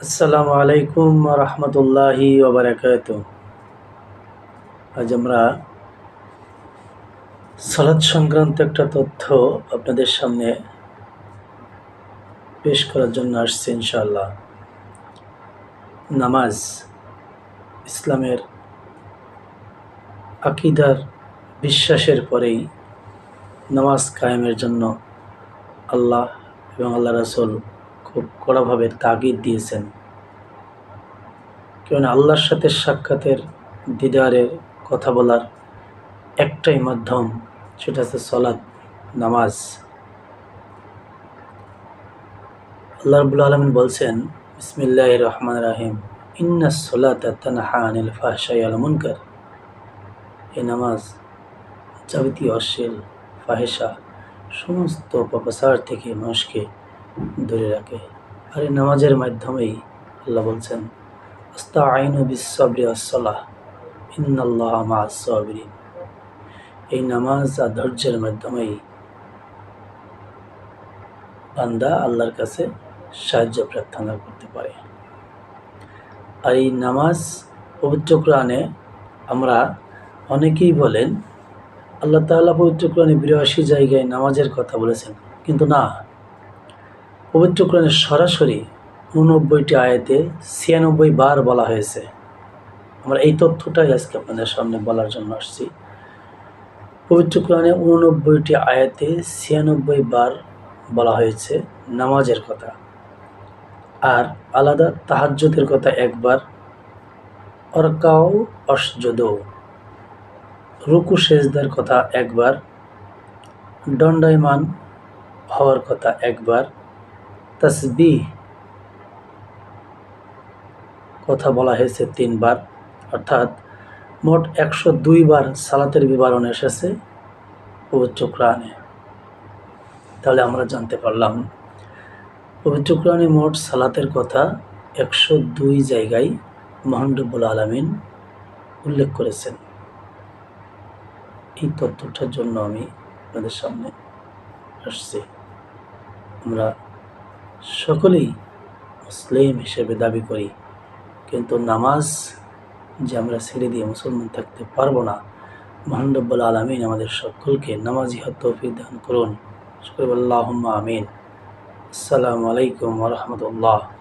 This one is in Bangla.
আসসালামু আলাইকুম রহমতুল্লাহি ওবরাকাত আজ আমরা সালাদ সংক্রান্ত একটা তথ্য আপনাদের সামনে পেশ করার জন্য আসছি ইনশাআল্লাহ। নামাজ ইসলামের আকিদার বিশ্বাসের পরেই নামাজ কায়েমের জন্য আল্লাহ এবং আল্লাহ রাসুল খুব কড়াভাবে তাগিদ দিয়েছেন। কেন আল্লাহর সাথে সাক্ষাতের দিদারের কথা বলার একটাই মাধ্যম সেটা হচ্ছে সলাৎ, নামাজ। আল্লাহ রবুল আলমিন বলছেন বিসমিল্লাহ রহমান রাহিম। ইন্না সলাত তানহা আনিল ফাহশাই আল মুনকার। এই নামাজ যাবতীয় অশ্লীল ফাহেসা সমস্ত অপপ্রচার থেকে মানুষকে দূরে রাখে। আর এই নামাজের মাধ্যমেই আল্লাহ বলছেন আস্তা আইনু বিশ্বরি এই নামাজ আর ধৈর্যের মাধ্যমেই বান্দা আল্লাহর কাছে সাহায্য প্রার্থনা করতে পারে। আর এই নামাজ পবিত্র কোরআনে আমরা অনেকেই বলেন, আল্লাহ তাআলা পবিত্র কোরআনে বিরাশি জায়গায় নামাজের কথা বলেছেন। কিন্তু না পবিত্র কোরআনে সরাসরি উননব্বইটি আয়াতে ছিয়ানব্বই বার বলা হয়েছে। আমরা এই তথ্যটাই আজকে আপনাদের সামনে বলার জন্য আসছি। পবিত্র কোরআনে উননব্বইটি আয়াতে ছিয়ানব্বই বার বলা হয়েছে, নামাজের কথা। আর আলাদা তাহাজ্যতের কথা একবার, অর্কাও অসজদ রুকু সেজদার কথা একবার, দণ্ডায়মান হওয়ার কথা একবার তসবি কথা বলা হয়েছে তিনবার, অর্থাৎ মোট একশো দুইবার সালাতের বিবরণ এসেছে পবিত্র কোরআনে। তাহলে আমরা জানতে পারলাম, পবিত্র কোরআনে মোট সালাতের কথা একশো দুই জায়গায় মহানরবুল আলমিন উল্লেখ করেছেন। এই তথ্যটার জন্য আমি আপনাদের সামনে আসছি। আমরা সকলেই মুসলিম হিসেবে দাবি করি। কিন্তু নামাজ যে আমরা ছেড়ে দিয়ে মুসলমান থাকতে পারব না মহানরব্বুল আলমিন আমাদের সকলকে নামাজি তৌফিক দান করুন। সকল আমিন। আসসালামু আলাইকুম রহমতুল্লাহ।